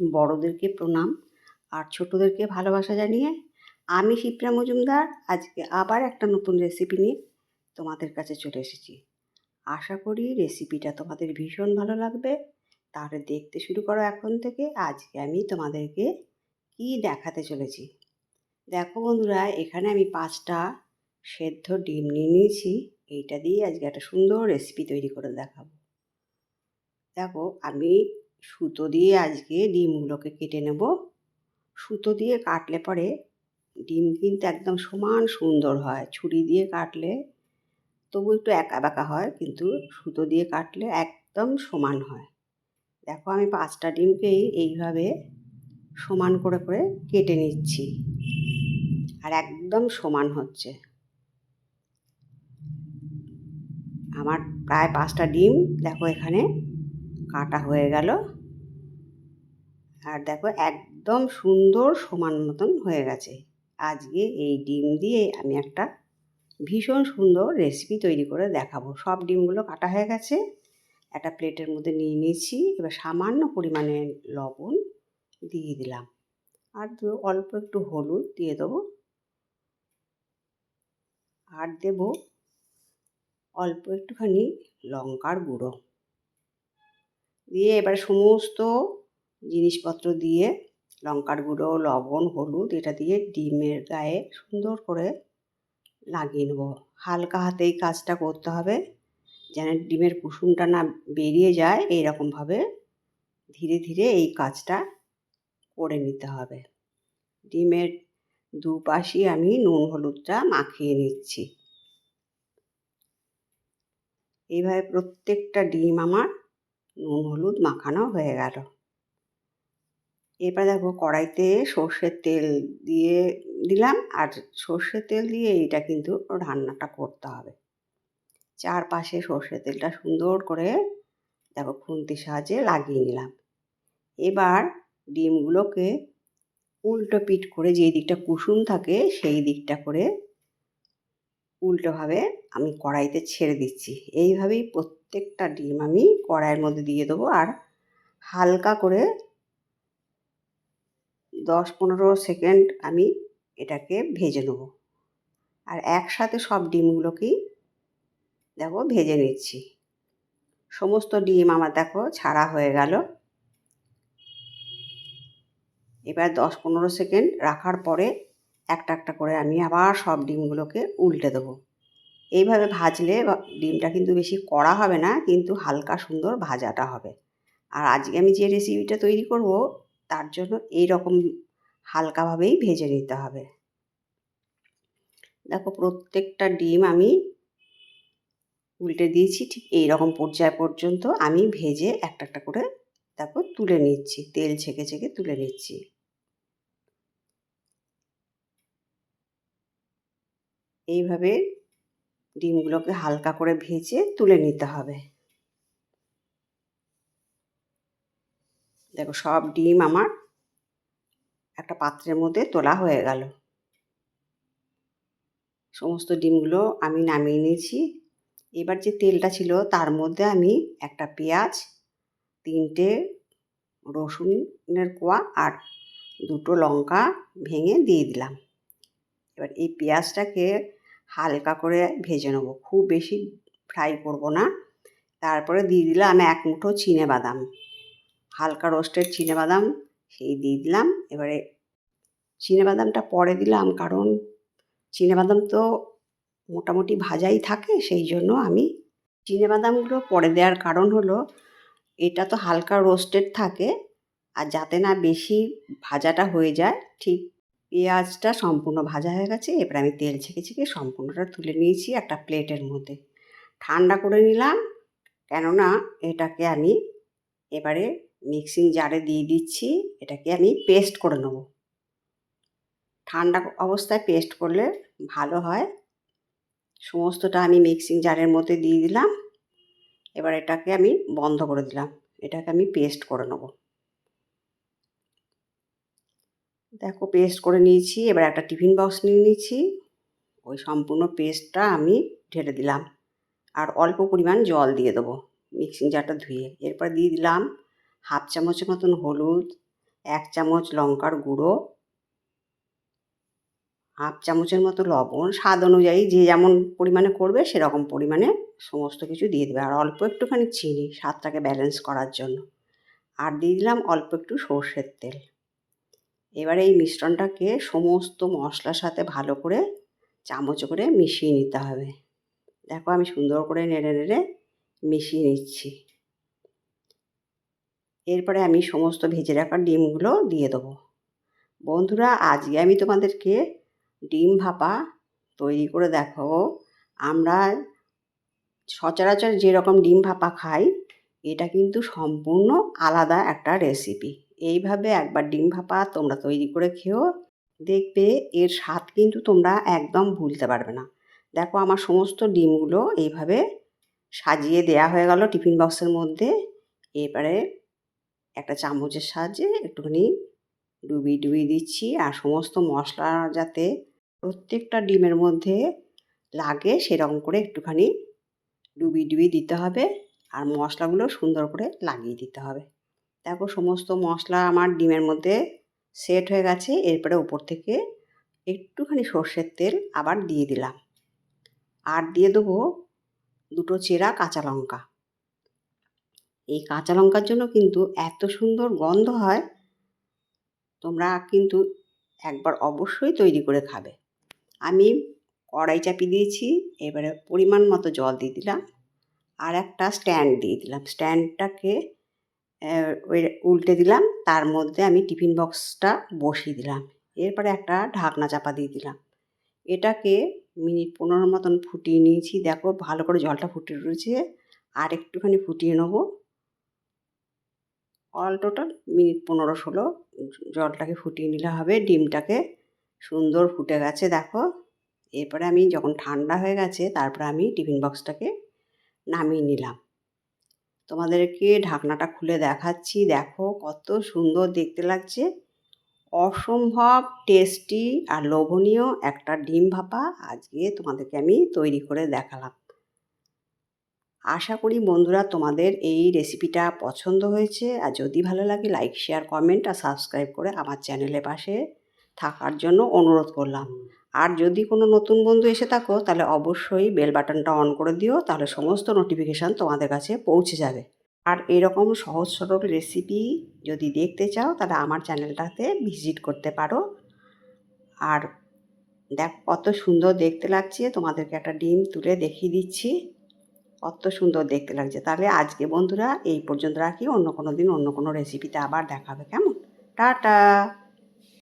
বড়োদেরকে প্রণাম আর ছোটোদেরকে ভালোবাসা জানিয়ে আমি শিপ্রা মজুমদার, আজকে আবার একটা নতুন রেসিপি নিয়ে তোমাদের কাছে চলে এসেছি। আশা করি রেসিপিটা তোমাদের ভীষণ ভালো লাগবে। তাহলে দেখতে শুরু করো এখন থেকে, আজকে আমি তোমাদেরকে কি দেখাতে চলেছি। দেখো বন্ধুরা, এখানে আমি পাঁচটা সেদ্ধ ডিম নিয়ে নিয়েছি। এইটা দিয়ে আজকে একটা সুন্দর রেসিপি তৈরি করে দেখাবো। দেখো, আমি সুতো দিয়ে আজকে ডিমগুলোকে কেটে নেব। সুতো দিয়ে কাটলে পরে ডিম কিন্তু একদম সমান সুন্দর হয়। ছুরি দিয়ে কাটলে তবু একটু একা বাঁকা হয়, কিন্তু সুতো দিয়ে কাটলে একদম সমান হয়। দেখো আমি পাঁচটা ডিমকেই এইভাবে সমান করে করে কেটে নিচ্ছি আর একদম সমান হচ্ছে। আমার প্রায় পাঁচটা ডিম দেখো এখানে কাটা হয়ে গেল। আর দেখো একদম সুন্দর সমান মতন হয়ে গেছে। আজকে এই ডিম দিয়ে আমি একটা ভীষণ সুন্দর রেসিপি তৈরি করে দেখাবো। সব ডিমগুলো কাটা হয়ে গেছে। একটা প্লেটের মধ্যে নিয়ে নিয়েছি। এবার সামান্য পরিমাণে লবণ দিয়ে দিলাম। আর দু অল্প একটু হলুদ দিয়ে দেবো। আর দেব অল্প একটুখানি লঙ্কার গুঁড়ো। দিয়ে এবার সমস্ত জিনিসপত্র দিয়ে, লঙ্কার গুঁড়ো, লবণ, হলুদ, এটা দিয়ে ডিমের গায়ে সুন্দর করে লাগিয়ে নেব। হালকা হাতেই কাজটা করতে হবে, যেন ডিমের কুসুমটা না বেরিয়ে যায়, এইরকমভাবে ধীরে ধীরে এই কাজটা করে নিতে হবে। ডিমের দুপাশই আমি নুন, হলুদটা মাখিয়ে নিচ্ছি। এইভাবে প্রত্যেকটা ডিম আমার নুন, হলুদ মাখানো হয়ে গেল। এবার দেখো কড়াইতে সর্ষের তেল দিয়ে দিলাম আর সর্ষের তেল দিয়ে এইটা কিন্তু রান্নাটা করতে হবে। চারপাশে সর্ষের তেলটা সুন্দর করে দেখো খুন্তির সাহায্যে লাগিয়ে নিলাম। এবার ডিমগুলোকে উল্টো পিঠ করে যেই দিকটা কুসুম থাকে সেই দিকটা করে উল্টোভাবে আমি কড়াইতে ছেড়ে দিচ্ছি। এইভাবেই প্রত্যেকটা ডিম আমি কড়াইয়ের মধ্যে দিয়ে দেবো আর হালকা করে দশ পনেরো সেকেন্ড আমি এটাকে ভেজে নেব। আর একসাথে সব ডিমগুলোকেই দেখো ভেজে নিচ্ছি। সমস্ত ডিম আমার দেখো ছাড়া হয়ে গেল। এবার দশ পনেরো সেকেন্ড রাখার পরে একটা একটা করে আমি আবার সব ডিমগুলোকে উল্টে দেবো। এইভাবে ভাজলে ডিমটা কিন্তু বেশি কড়া হবে না, কিন্তু হালকা সুন্দর ভাজাটা হবে। আর আজকে আমি যে রেসিপিটা তৈরি করব তার জন্য এই রকম হালকাভাবেই ভেজে নিতে হবে। দেখো প্রত্যেকটা ডিম আমি উল্টে দিয়েছি, ঠিক এই রকম পর্যায় পর্যন্ত আমি ভেজে একটা একটা করে তারপর তুলে নিচ্ছি, তেল ছেঁকে ছেঁকে তুলে নিচ্ছি। এইভাবে ডিমগুলোকে হালকা করে ভেজে তুলে নিতে হবে। দেখো সব ডিম আমার একটা পাত্রের মধ্যে তোলা হয়ে গেল। সমস্ত ডিমগুলো আমি নামিয়ে নিয়েছি। এবার যে তেলটা ছিল তার মধ্যে আমি একটা পেঁয়াজ, তিনটে রসুনের কোয়া আর দুটো লঙ্কা ভেঙে দিয়ে দিলাম। এবার এই পেঁয়াজটাকে হালকা করে ভেজে নেব। খুব বেশি ফ্রাই করব না। তারপরে দিয়ে দিলাম এক মুঠো চিনে বাদাম। হালকা রোস্টেড বাদাম সেই দিয়ে দিলাম। এবারে বাদামটা পরে দিলাম, কারণ বাদাম তো মোটামুটি ভাজাই থাকে, সেই জন্য আমি বাদামগুলো পরে দেওয়ার কারণ হলো, এটা তো হালকা রোস্টেড থাকে, আর যাতে না বেশি ভাজাটা হয়ে যায়, ঠিক পেঁয়াজটা সম্পূর্ণ ভাজা হয়ে গেছে, এবার আমি তেল ছেঁকে ছেঁকে সম্পূর্ণটা তুলে নিয়েছি একটা প্লেটের মধ্যে। ঠান্ডা করে নিলাম, কেননা এটাকে আমি এবারে মিক্সিং জারে দিয়ে দিচ্ছি, এটাকে আমি পেস্ট করে নেব। ঠান্ডা অবস্থায় পেস্ট করলে ভালো হয়। সমস্তটা আমি মিক্সিং জারের মধ্যে দিয়ে দিলাম। এবার এটাকে আমি বন্ধ করে দিলাম। এটাকে আমি পেস্ট করে নেব। দেখো, পেস্ট করে নিয়েছি। এবার একটা টিফিন বক্স নিয়ে নিয়েছি ওই সম্পূর্ণ পেস্টটা আমি ঢেলে দিলাম। আর অল্প পরিমাণ জল দিয়ে দেবো মিক্সিং জারটা ধুয়ে। এরপর দিয়ে দিলাম হাফ চামচের মতন হলুদ, এক চামচ লঙ্কার গুঁড়ো, হাফ চামচের মতো লবণ, স্বাদ অনুযায়ী যে যেমন পরিমাণে করবে সেরকম পরিমাণে সমস্ত কিছু দিয়ে দেবে। আর অল্প একটুখানি চিনি, স্বাদটাকে ব্যালেন্স করার জন্য। আর দিয়ে দিলাম অল্প একটু সর্ষের তেল। এবারে এই মিশ্রণটাকে সমস্ত মশলার সাথে ভালো করে চামচ করে মিশিয়ে নিতে হবে। দেখো আমি সুন্দর করে নেড়ে নেড়ে মিশিয়ে নিচ্ছি। এরপরে আমি সমস্ত ভেজে রাখা ডিমগুলো দিয়ে দেবো। বন্ধুরা, আজকে আমি তোমাদেরকে ডিম ভাপা তৈরি করে দেখাবো। আমরা সচরাচর যেরকম ডিম ভাপা খাই, এটা কিন্তু সম্পূর্ণ আলাদা একটা রেসিপি এইভাবে একবার ডিম ভাপা তোমরা তৈরি করে খেও দেখবে এর স্বাদ কিন্তু তোমরা একদম ভুলতে পারবে না। দেখো, আমার সমস্ত ডিমগুলো এইভাবে সাজিয়ে দেয়া হয়ে গেল টিফিন বক্সের মধ্যে। এবারে একটা চামচের সাহায্যে একটুখানি ডুবিয়ে ডুবিয়ে দিচ্ছি। আর সমস্ত মশলা যাতে প্রত্যেকটা ডিমের মধ্যে লাগে, সেরকম করে একটুখানি ডুবিয়ে ডুবিয়ে দিতে হবে। আর মশলাগুলো সুন্দর করে লাগিয়ে দিতে হবে। দেখো, সমস্ত মশলা আমার ডিমের মধ্যে সেট হয়ে গেছে। এরপরে উপর থেকে একটুখানি সর্ষের তেল আবার দিয়ে দিলাম। আর দিয়ে দেবো দুটো চেরা কাঁচা লঙ্কা। এই কাঁচা লঙ্কার জন্য কিন্তু এত সুন্দর গন্ধ হয়, তোমরা কিন্তু একবার অবশ্যই তৈরি করে খাবে। আমি কড়াই চাপিয়ে দিয়েছি, এবারে পরিমাণ মতো জল দিয়ে দিলাম আর একটা স্ট্যান্ড দিয়ে দিলাম। স্ট্যান্ডটাকে উল্টে দিলাম, তার মধ্যে আমি টিফিন বক্সটা বসিয়ে দিলাম। এরপরে একটা ঢাকনা চাপা দিয়ে দিলাম। এটাকে মিনিট পনেরো মতন ফুটিয়ে নিয়েছি। দেখো ভালো করে জলটা ফুটিয়ে রয়েছে আর একটুখানি ফুটিয়ে নেব। অল টোটাল মিনিট পনেরো ষোলো জলটাকে ফুটিয়ে নিলে হবে, ডিমটাকে সুন্দর ফুটে গেছে, দেখো। এরপরে আমি যখন ঠান্ডা হয়ে গেছে, তারপরে আমি টিফিন বক্সটাকে নামিয়ে নিলাম। তোমাদেরকে ঢাকনাটা খুলে দেখাচ্ছি, দেখো কত সুন্দর দেখতে লাগছে। অসম্ভব টেস্টি আর লোভনীয় একটা ডিম ভাপা আজকে তোমাদেরকে আমি তৈরি করে দেখালাম। আশা করি বন্ধুরা তোমাদের এই রেসিপিটা পছন্দ হয়েছে। আর যদি ভালো লাগে লাইক শেয়ার কমেন্ট আর সাবস্ক্রাইব করে আমার চ্যানেলের পাশে থাকার জন্য অনুরোধ করলাম। আর যদি কোনো নতুন বন্ধু এসে থাকো, তাহলে অবশ্যই বেল বাটনটা অন করে দিও, তাহলে সমস্ত নোটিফিকেশান তোমাদের কাছে পৌঁছে যাবে। আর এরকম সহজ সরল রেসিপি যদি দেখতে চাও, তাহলে আমার চ্যানেলটাতে ভিজিট করতে পারো। আর দেখ, কত সুন্দর দেখতে লাগছে। তোমাদেরকে একটা ডিম তুলে দেখিয়ে দিচ্ছি। কত সুন্দর দেখতে লাগছে। তাহলে আজকে বন্ধুরা এই পর্যন্ত রাখি। অন্য কোনো দিন অন্য কোনো রেসিপিতে আবার দেখাবে কেমন? টাটা!